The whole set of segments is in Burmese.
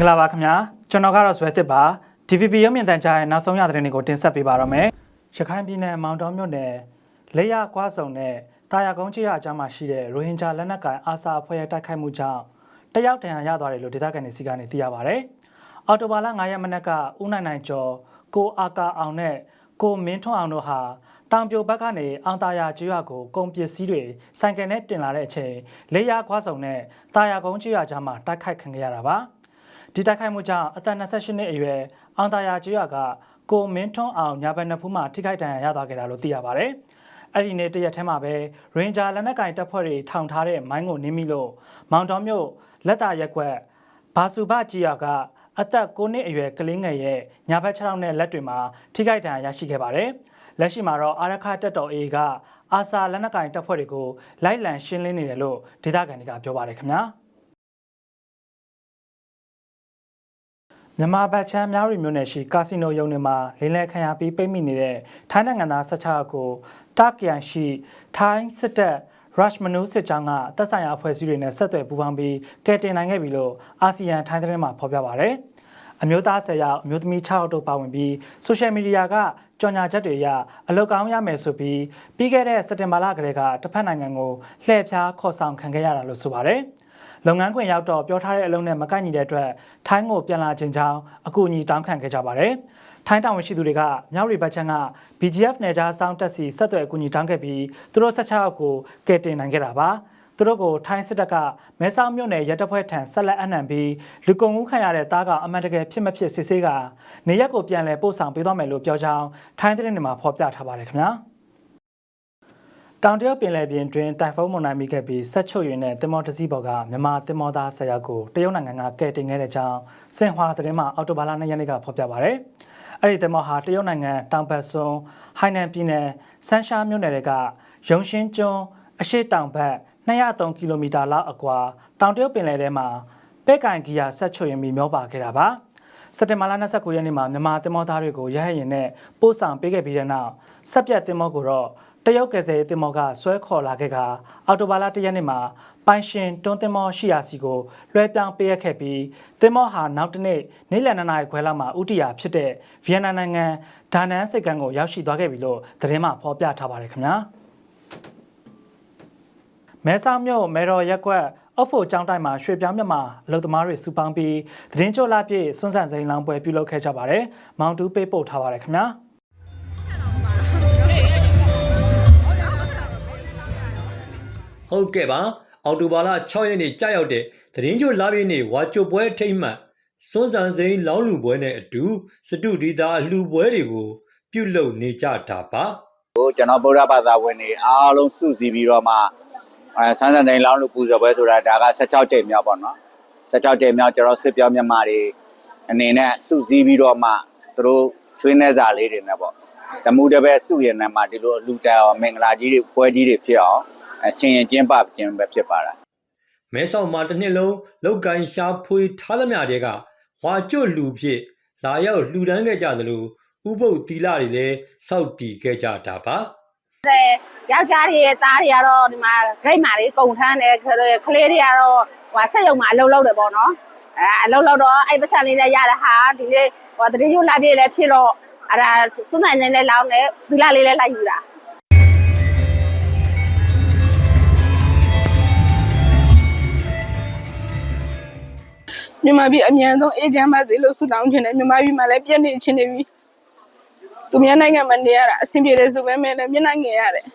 င်္ဂလာပါခင်ဗျာကျွန်တော်ကတော့ဇွဲသစ်ပါ DVB ရုပ်မြင်သံကြားရဲ့နောက်ဆုံးရသတင်းတွေကိုတင်ဆက်ပေးပါတော့မယ်ရခိုင်ပြည်နယ်မောင်တောမြို့နယ်လေယာကွာစုံနဲ့တာယာကုန်းချေရအကြားမှာရှိတဲ့ရိုဟင်ဂျာလက်နက်ကိုင်အာဆာအဖွဲ့ရဲ့တိုက်ခိုက်မှုကြောင့်တယောက်တန်ရရသွားတယ်လို့ဒေသခံတွေစီကနေသိရပါဗျ။အော်တိုဘာလ9ရက်မနက်ကဦးနိုင်နိုင်ကျော်ကိုအာကာအောင်နဲ့ကိုမင်းထွန်းအောင်တို့ဟာတောင်ပြိုဘက်ကနေအောင်တာယာကျွော်ကိုကုန်ပစ္စည်းတွေဆိုင်ကယ်နဲ့တင်လာတဲ့အချိန်လေယာကွာစုံနဲ့တာယာကုန်းချေရအကြားမှာတိုက်ခိုက်ခံခဲ့ရတာပါ။ ဒီတိုက်ခိုက်မှုကြောင့်အသက်28နှစ်အရွယ်အောင်တာယာကျွော်ကကိုမင်းထွန်းအောင်ညာဘက်နှစ်ဖူးမှထိခိုက်ဒဏ်ရာရသွားခဲ့တာလို့သိရပါဗျ။အဲ့ဒီနေ့တရက်ထဲမှာပဲရင်ဂျာလက်နက်ကင်တပ်ဖွဲ့တွေထောင်ထားတဲ့မိုင်းကိုနင်းမိလို့မောင်တော်မြို့လက်တာရက်ကွက်ဘာစုဘကြီးယာကအသက်9နှစ်အရွယ်ကလေးငယ်ရဲ့ညာဘက်6နဲ့လက်တွေမှာထိခိုက်ဒဏ်ရာရရှိခဲ့ပါတယ်။လက်ရှိမှာတော့အာရခတက်တော် A ကအာဆာလက်နက်ကင်တပ်ဖွဲ့တွေကိုလိုက်လံရှင်းလင်းနေတယ်လို့ဒေသခံတွေကပြောပါတယ်ခင်ဗျာ။ မြန်မာဘတ်ချမ်းများရီမြို့နယ်ရှိကာစီနိုရုံတွေမှာလင်းလဲခံရပြီးပိတ်မိနေတဲ့ထိုင်းနိုင်ငံသား16ယောက်ကိုတာကီယန်ရှိထိုင်းစစ်တပ် Rush Manu စစ်ကြောင်းကတပ်ဆိုင်ရာအဖွဲ့အစည်းတွေနဲ့ဆက်သွယ်ပူးပေါင်းပြီးကယ်တင်နိုင်ခဲ့ပြီလို့အာဆီယံထိုင်းသတင်းမှာဖော်ပြပါဗျ။ အမျိုးသား10ယောက်အမျိုးသမီး6ယောက်တို့ပါဝင်ပြီးဆိုရှယ်မီဒီယာကကြော်ညာချက်တွေအရအလုတ်ကောင်းရမယ်ဆိုပြီးပြီးခဲ့တဲ့စက်တင်ဘာလကလေးကတစ်ဖက်နိုင်ငံကိုလှည့်ဖျားခေါ်ဆောင်ခံခဲ့ရတာလို့ဆိုပါတယ်။လုပ်ငန်းခွင်ရောက်တော့ပြောထားတဲ့အလုံးနဲ့မကိုက်ညီတဲ့အတွက်ထိုင်းကိုပြန်လာခြင်းကြောင်းအကူအညီတောင်းခံခဲ့ကြပါတယ်။ထိုင်းတာဝန်ရှိသူတွေကမြောက်ရီဘတ်ချန်က BGF နယ်ခြားစောင်းတက်စီဆက်သွယ်အကူအညီတောင်းခဲ့ပြီးသူတို့16ယောက်ကိုကယ်တင်နိုင်ခဲ့တာပါ။ သူတို့ကိုထိုင်းစစ်တပ်ကမဲဆောက်မြို့နယ်ရဲတပ်ဖွဲ့ထံဆက်လက်အနှံပြီးလူကုန်မှုခံရတဲ့တားကအမှန်တကယ်ဖြစ်မဖြစ်စစ်ဆေးကနေရက်ကိုပြန်လည်ပို့ဆောင်ပေးသွားမယ်လို့ပြောကြောင်းထိုင်းသတင်းတွေမှာဖော်ပြထားပါတယ်ခင်ဗျာ။တောင်တရုတ်ပင်လယ်ပြင်တွင်တိုင်ဖုန်းမုန်တိုင်းမိခဲ့ပြီးဆက်ချုပ်ရင်းနဲ့တင်မောတစည်းဘော်ကမြန်မာတင်မောသားဆရာကိုတရုတ်နိုင်ငံကကယ်တင်ခဲ့တဲ့ကြောင်းစင်ဟွာသတင်းမှာအော်တိုဘာလ2ရက်နေ့ကဖော်ပြပါဗျ။အဲ့ဒီတင်မောဟာတရုတ်နိုင်ငံတောင်ဘက်စွန်းဟိုင်နန်ပြည်နယ်ဆန်းရှားမြို့နယ်တွေကရုံရှင်းကျွန်းအရှိတောင်ဘက် 203ကီလိုမီတာလောက်အကွာတောင်တရုတ်ပင်လယ်ထဲမှာပဲ့ကန်ဂီယာဆက်ချွတ်ရင်ပြီးမျောပါခဲ့တာပါစက်တင်ဘာလ29ရက်နေ့မှာမြန်မာတင်မောသားတွေကိုရဟတ်ရင်နဲ့ပို့ဆောင်ပေးခဲ့ပြီးတဲ့နောက်ဆက်ပြတ်တင်မောကိုတော့တရုတ်ကယ်ဆယ်ရေးတင်မောကဆွဲခေါ်လာခဲ့ကအော်တိုဘာလ1ရက်နေ့မှာပိုင်ရှင်တွန်းတင်မောရှိရာစီကိုလွှဲပြောင်းပေးရခဲ့ပြီးတင်မောဟာနောက်တစ်နေ့နေ့လယ်2နာရီခွဲလောက်မှာဥတီယာဖြစ်တဲ့ဗီယက်နမ်နိုင်ငံဒါနန်စိတ်ကမ်းကိုရောက်ရှိသွားခဲ့ပြီလို့သတင်းမှဖော်ပြထားပါတယ်ခင်ဗျာ။ မဲဆောက်မြို့မဲတော်ရက်ကွက်အုပ်ဖို့ကျောင်းတိုင်းမှာရွှေပြောင်းမြတ်မှာအလုပ်သမားတွေစုပေါင်းပြီးသတင်းကြိုလာပြည့်စွန့်ဆန်စိန်လောင်းပွဲပြုလုပ်ခဲ့ကြပါတယ်။မောင်တူးပေးပို့ထားပါတယ်ခင်ဗျာ။ဟုတ်ကဲ့ပါအော်တိုဘာလ6ရက်နေ့ကြာရောက်တဲ့သတင်းကြိုလာပြည့်နေ့ဝါကျွပွဲအထိမ့်မှတ်စွန်းစံစိန်လောင်းလူပွဲနဲ့အတူစတုဒီတာအလှပွဲတွေကိုပြုလုပ်နေကြတာပါဟိုကျွန်တော်ဗုဒ္ဓဘာသာဝင်တွေအားလုံးစုစည်းပြီးတော့မှ အဲဆန်းဆန်းတိုင်းလောင်းလို့ပူဇော်ပွဲဆိုတာဒါက16ကြိမ်မြောက်ပေါ့နော်16ကြိမ်မြောက်ကျွန်တော်ဆွေပြောင်းမြန်မာတွေအနေနဲ့စုစည်းပြီးတော့မှသူတို့ချွေးနေစာလေးတွေနဲ့ပေါ့တမှုတစ်ပဲစုရင်လည်းမှဒီလိုအလူတအောင်မင်္ဂလာကြီးတွေပွဲကြီးတွေဖြစ်အောင်အဆင်ရင်ကျင်းပခြင်းပဲဖြစ်ပါလားမဲဆောက်မှာတစ်နှစ်လုံးလောက်ကိုင်းရှာဖွေထားသမျှတွေကဝါကျွလူဖြစ်လာရောက်လှူဒန်းခဲ့ကြသလိုဥပုပ်တီလာတွေလည်းစောက်တီခဲ့ကြတာပါ တဲ့ယောက်ျားတွေရဲ့သားတွေကတော့ဒီမှာဂိတ်မာတွေကုန်ထမ်းတယ်ခလေးကလေးတွေကတော့ဟိုဆက်ရုံမှာအလုပ်လုပ်တယ်ပေါ့နော်အဲအလုပ်လုပ်တော့အဲ့ပတ်စံလေးနဲ့ရတဲ့ဟာဒီနေ့ဟိုတတိယလာပြည့်လည်းဖြစ်တော့အဲ့ဒါစွန့်နိုင်နေလဲလောင်းတယ်ဒီလာလေးလည်းလိုက်ယူတာမြန်မာပြည်အမြန်ဆုံးအေဂျင့်မစီလို့ဆုတောင်းခြင်းနဲ့မြန်မာပြည်မှာလည်းပြည့်နေချင်းနေပြီ သူများနိုင်ငံမှာနေရတာအဆင်ပြေတယ်ဆိုပေမဲ့လည်းမျက်နှာငယ်ရတယ်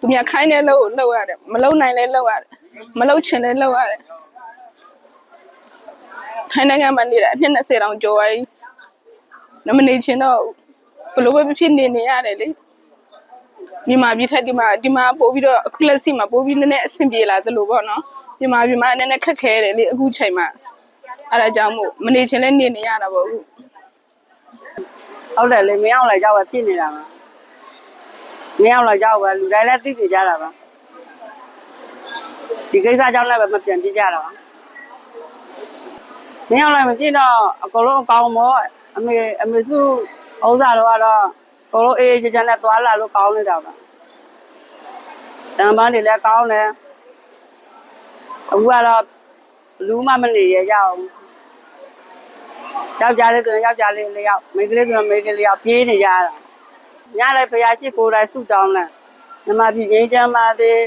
သူများခိုင်းတဲ့လို့လောက်ရတယ်မလုံနိုင်လဲလောက်ရတယ်မလုံချင်လဲလောက်ရတယ်ထိုင်းနိုင်ငံမှာနေတာအနှစ်20တောင်ကျော်သွားပြီနမနေချင်တော့ဘယ်လိုပဲဖြစ်နေနေရတယ်လေမြန်မာပြည်ထက်ဒီမှာဒီမှာပို့ပြီးတော့အခုလက်ရှိမှာပို့ပြီးနည်းနည်းအဆင်ပြေလာသလိုပေါ့နော်မြန်မာပြည်မှာနည်းနည်းခက်ခဲတယ်လေအခုချိန်မှာအဲ့ဒါကြောင့်မို့မနေချင်လဲနေနေရတာပေါ့အခု ဟုတ်တယ်လေမင်းအောင်လည်းကြောက်ပဲဖြစ်နေတာပါမင်းအောင်လည်းကြောက်ပဲလူတိုင်းလည်းသိနေကြတာပါဒီကိစ္စကြောင့်လည်းပဲမပြန်ပြကြတာပါမင်းအောင်လည်းမဖြစ်တော့အကုန်လုံးအကောင်မောအမေအမေစုဥစ္စာတော့ကတော့အကုန်လုံးအေးအေးချမ်းချမ်းနဲ့သွားလာလို့ကောင်းနေတာပါတန်ပန်းတွေလည်းကောင်းတယ်အခုကတော့ဘလူးမမနေရကြအောင် ယောက်ျားလေးဆိုရင်ယောက်ျားလေးလေးယောက်မိန်းကလေးဆိုရင်မိန်းကလေးယောက်ပြေးနေကြတာညလည်းဖရာရှိကိုယ်တိုင်ဆုတောင်းတယ်မြမပြည်ငင်းချမ်းပါသေး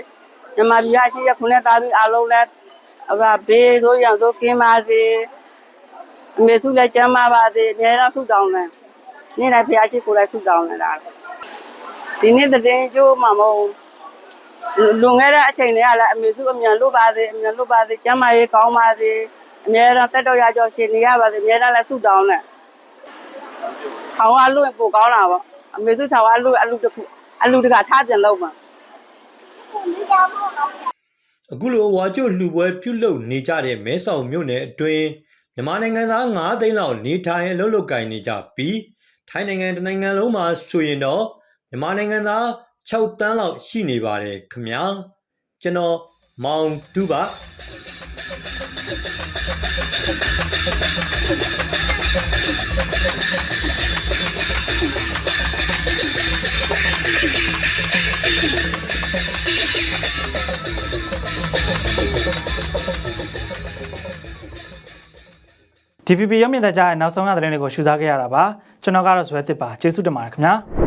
မြမပြည်ရရှိရခုနဲ့သားပြီးအလုံးလဲအဘဘေးတို့ရံတို့ကင်းပါစေအမေစုလည်းကျမ်းပါပါသေးအများတော့ဆုတောင်းတယ်နေ့တိုင်းဖရာရှိကိုယ်တိုင်ဆုတောင်းနေတာဒီနေ့တည်င်းကျိုးမှာမဟုတ်လွန်ခဲ့တဲ့အချိန်တွေကလည်းအမေစုအမြန်လို့ပါသေးအမြန်လို့ပါသေးကျမ်းမာရေးကောင်းပါသေး အများတော့တက်တော့ရကြောရှင်နေရပါသေးအများတော့လည်းဆုတောင်းတယ်ထောင်ကလွင့်ပိုကောင်းတာပေါ့အမေစုထောင်ကလွင့်အလူတစ်ခုအလူတကထားပြန်လောက်မှာအခုလိုဝါကျိုလှူပွဲပြုလုပ်နေကြတဲ့မဲဆောက်မြို့နယ်အတွင်းမြန်မာနိုင်ငံသား9သိန်းလောက်နေထိုင်အလုပ်လုပ်ကိုင်နေကြပြီးထိုင်းနိုင်ငံတစ်နိုင်ငံလုံးမှာဆိုရင်တော့မြန်မာနိုင်ငံသား6တန်းလောက်ရှိနေပါတယ်ခင်ဗျာကျွန်တော်မောင်တူပါ DVB ရုပ်မြင်သကြားရဲ့နောက်ဆုံးရသတင်းတွေကိုရှုစားခဲ့ရတာပါကျွန်တော်ကတော့ဇွဲတစ်ပါကျေးဇူးတင်ပါတယ်ခင်ဗျာ